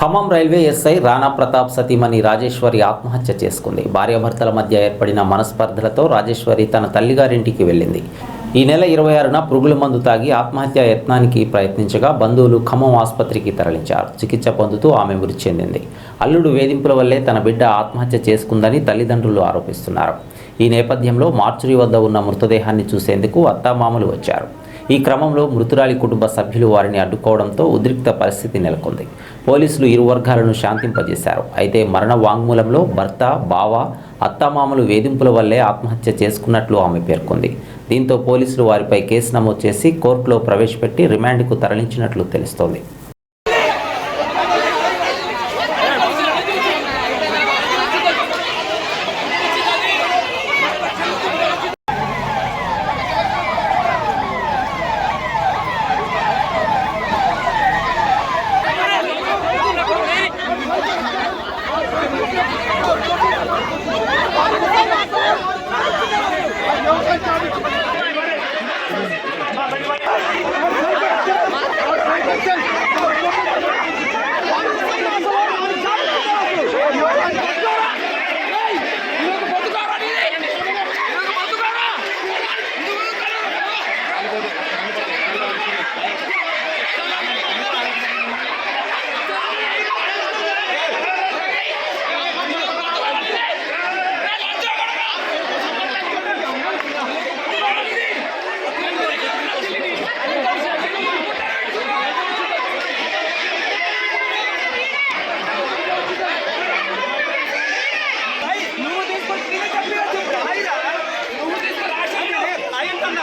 Khammam railway SI Rana Pratap సతీమణి రాజేశ్వరి ఆత్మహత్య చేసుకుంది. భార్యాభర్తల మధ్య ఏర్పడిన మనస్పర్ధలతో రాజేశ్వరి తన తల్లిగారింటికి వెళ్ళింది. ఈ నెల ఇరవై ఆరున పురుగుల మందు తాగి ఆత్మహత్య యత్నానికి ప్రయత్నించగా బంధువులు ఖమ్మం ఆసుపత్రికి తరలించారు. చికిత్స పొందుతూ ఆమె మృతి చెందింది. అల్లుడు వేధింపుల వల్లే తన బిడ్డ ఆత్మహత్య చేసుకుందని తల్లిదండ్రులు ఆరోపిస్తున్నారు. ఈ నేపథ్యంలో మార్చురి వద్ద ఉన్న మృతదేహాన్ని చూసేందుకు అత్తామామలు వచ్చారు. ఈ క్రమంలో మృతురాలి కుటుంబ సభ్యులు వారిని అడ్డుకోవడంతో ఉద్రిక్త పరిస్థితి నెలకొంది. పోలీసులు ఇరు వర్గాలను శాంతింపజేశారు. అయితే మరణ వాంగ్మూలంలో భర్త బావ అత్తామామలు వేధింపుల వల్లే ఆత్మహత్య చేసుకున్నట్లు ఆమె పేర్కొంది. దీంతో పోలీసులు వారిపై కేసు నమోదు చేసి కోర్టులో ప్రవేశపెట్టి రిమాండ్కు తరలించినట్లు తెలుస్తోంది.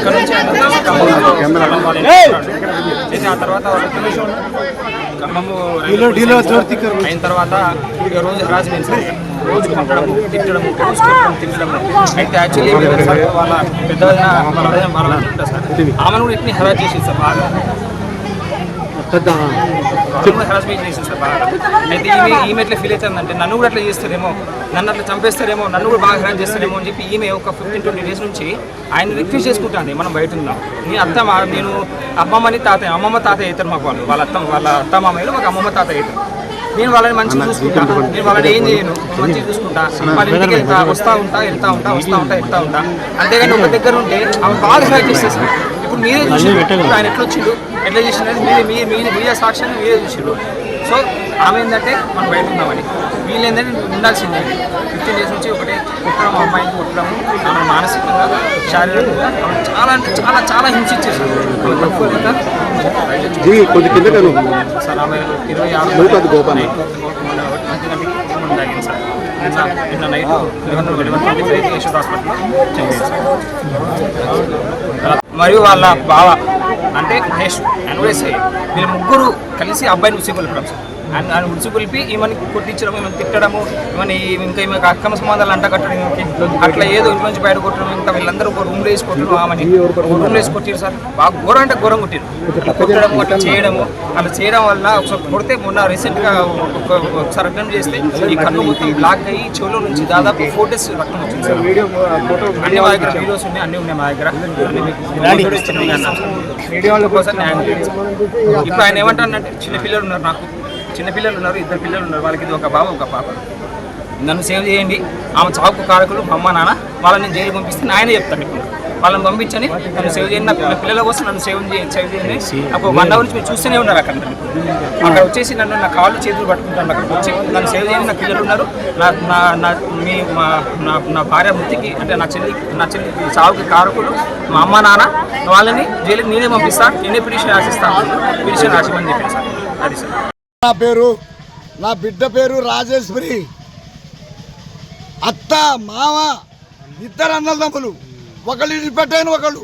అక్కడ నుంచి చేసి ఆ తర్వాత ఖమ్మము అయిన తర్వాత ఇక రోజు హరాస్మెంట్ సార్ రోజు కొట్టడము తిట్టడము రోజు కొట్టడం తిట్టడము అయితే యాక్చువల్లీ సార్ వాళ్ళ పెద్ద వాళ్ళ వాళ్ళ ఉంటారు సార్ ఆమెను కూడా ఇట్ని హెరాస్ చేసేది సార్ బాగా హెరాస్మెంట్ చేసింది సార్ బాగా అయితే ఈమె ఈమె ఎట్లా ఫీల్ అవుతుందంటే నన్ను కూడా అట్లా చేస్తారేమో నన్ను అట్లా చంపేస్తారేమో నన్ను కూడా బాగా హెరాస్ చేస్తారేమో అని చెప్పి ఈమె ఒక ఫిఫ్టీన్ ట్వంటీ డేస్ నుంచి ఆయన రిక్వెస్ట్ చేసుకుంటాను మనం బయట ఉందాం. నీ అత్త మా- నేను అమ్మమ్మని తాతయ్య అమ్మమ్మ తాతయ్య అవుతారు మాకు వాళ్ళు. వాళ్ళ అత్త వాళ్ళ అత్త మామయ్యలు మాకు అమ్మమ్మ తాతయ్య అవుతారు. నేను వాళ్ళని మంచిగా చూసుకుంటా. నేను వాళ్ళని ఏం చేయను. మంచిగా చూసుకుంటా. వాళ్ళ ఇంటికి వెళ్తా వస్తా ఉంటా వెళ్తా ఉంటా వస్తా ఉంటా వెళ్తా ఉంటా. అంతేగాని ఒక దగ్గర ఉంటే ఆమె బాగా హెరాస్ చేసేసి ఇప్పుడు మీరే చూసి ఆయన ఎట్లా వచ్చిండు? ఎట్లా చేసినది మీరే మీ మీరే మీరే సాక్ష్యాన్ని మీరే చూసిండు సో ఆమె ఏంటంటే మనం బయట ఉన్నామని వీళ్ళు ఏంటంటే ఉండాల్సిందే. ఫిఫ్టీన్ డేస్ నుంచి ఒకటే కుట్టడం అమ్మాయిని కుట్టడము ఆమె మానసికంగా శారీరకంగా ఆమె చాలా అంటే చాలా చాలా హింసించేసారు సార్ ఆమె ఇరవై ఆరు గోపాల్. తాగింది సార్. నిన్న నిన్న night eleven eleven twenty five Yashoda హాస్పిటల్లో చనిపోయింది సార్. మరియు వాళ్ళ బావ అంటే మహేష్ ఆయన కూడా ఎస్ఐ వీళ్ళు ముగ్గురు కలిసి అబ్బాయిని ఉసిగొల్పడం సార్. ఆయన ఆయన ఉసిగొలిపి ఈమెని కొట్టించడం ఈమెను తిట్టడము ఈమెని ఇంకా ఈమె అక్రమ సంబంధాలు అంట కట్టడం అట్లా ఏదో ఇంటి నుంచి బయట కొట్టడం ఇంకా వీళ్ళందరూ ఒక రూమ్లో వేసి కొట్టడం ఆమెని. రూమ్లో వేసి కొట్టారు సార్. బాగా ఘోరం అంటే ఘోరం కొట్టారు. అట్లా కొట్టడము అట్లా చేయడము అట్లా చేయడం వల్ల ఒకసారి కొడితే మొన్న రీసెంట్గా ఒక ఒకసారి అటెంప్ట్ చేస్తే ఈ కన్ను మొత్తం బ్లాక్ అయ్యి చెవులో నుంచి దాదాపు ఫోర్ డేస్ రక్తం వచ్చింది సార్. అన్ని మా దగ్గర వీడియోస్ ఉన్నాయి అన్ని ఉన్నాయి మా దగ్గర. ఇప్పుడు ఆయన ఏమంటానంటే చిన్న పిల్లలు ఉన్నారు నాకు. చిన్నపిల్లలు ఉన్నారు ఇద్దరు పిల్లలు ఉన్నారు. వాళ్ళకి ఇది ఒక బాబు ఒక పాప. నన్ను సేవ్ చేయండి. ఆమె చావుకు కారకులు మా అమ్మ నాన్న వాళ్ళని నేను జైలు పంపిస్తే నాయన చెప్తాను ఇప్పుడు. వాళ్ళని పంపించని నన్ను సేవ్ చేయండి. నా పిల్ల- పిల్లల కోసం నన్ను సేవ్ చేయండి సేవ్ చేయండి. అప్పుడు వన్ అవర్ నుంచి మీరు చూస్తూనే ఉన్నారు అక్కడ. అక్కడ వచ్చేసి నన్ను నా కాళ్ళు చేతులు పట్టుకుంటాను అక్కడికి వచ్చి నన్ను సేవ్ చేయండి. నా పిల్లలు ఉన్నారు. నా నా నా మీ మా నా నా భార్య మృతికి అంటే నా చెల్లి నా చెల్లి చావుకి కారకులు మా అమ్మ నాన్న వాళ్ళని జైలుకి నేనే పంపిస్తాను నేనే పిటిషన్ రాసిస్తాను పిటిషన్ రాసిమని చెప్పాను సార్. అది సార్. నా పేరు నా బిడ్డ పేరు రాజేశ్వరి. అత్త మామ ఇద్దరు అన్నదమ్ములు. ఒకళ్ళు ఇడిపెట్టాను ఒకళ్ళు.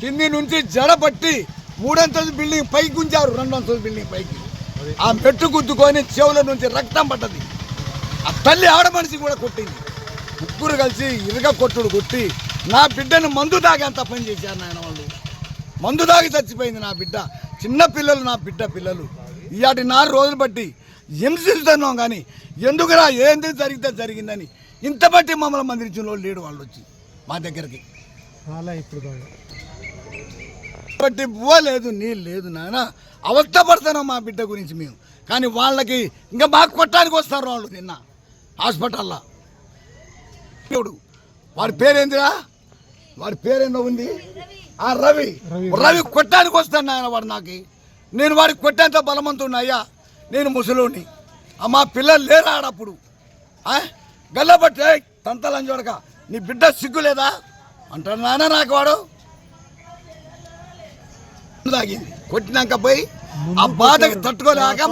కింది నుంచి జడపట్టి మూడంతల బిల్డింగ్ పైకి ఉంచారు రెండంతల బిల్డింగ్ పైకి. ఆ మెట్టు గుద్దుకొని చెవుల నుంచి రక్తం పడ్డది. ఆ తల్లి ఆడ మనిషి కూడా కొట్టింది. ముగ్గురు కలిసి ఇరుగ కొట్టుడు కొట్టి నా బిడ్డను మందు తాగేంత పని చేశారు నాయన వాళ్ళు. మందు తాగి చచ్చిపోయింది నా బిడ్డ. చిన్న పిల్లలు నా బిడ్డ పిల్లలు. ఇవాటి నాలుగు రోజులు బట్టి హింసిస్తున్నాం కానీ ఎందుకురా ఏంది జరిగితే జరిగిందని ఇంత బట్టి మమ్మల్ని మందిరించిన వాళ్ళు లేడు వాళ్ళు వచ్చి మా దగ్గరికి. బట్టి బువ్వ లేదు నీళ్ళు లేదు నాయన. అవస్థ పడుతున్నాం మా బిడ్డ గురించి మేము. కానీ వాళ్ళకి ఇంకా మాకు కొట్టడానికి వస్తారు వాళ్ళు నిన్న హాస్పిటల్లో. దేవుడు వాడి పేరేందిరా? వాడి పేరేందో ఉంది? ఆ రవి. రవి. కొట్టడానికి వస్తాను నాయన వాడు నాకు. నేను వాడికి కొట్టేంత బలవంతుడిని అయ్యా నేను ముసలోని. ఆ మా పిల్లలు లేరా ఆడప్పుడు? ఆ? గల్లబట్టే తంతలని చూడక. నీ బిడ్డ సిగ్గు లేదా? అంటాడు నాన్న నాకు వాడు. తాగింది. కొట్టినాక పోయి ఆ బాధకి తట్టుకోలేక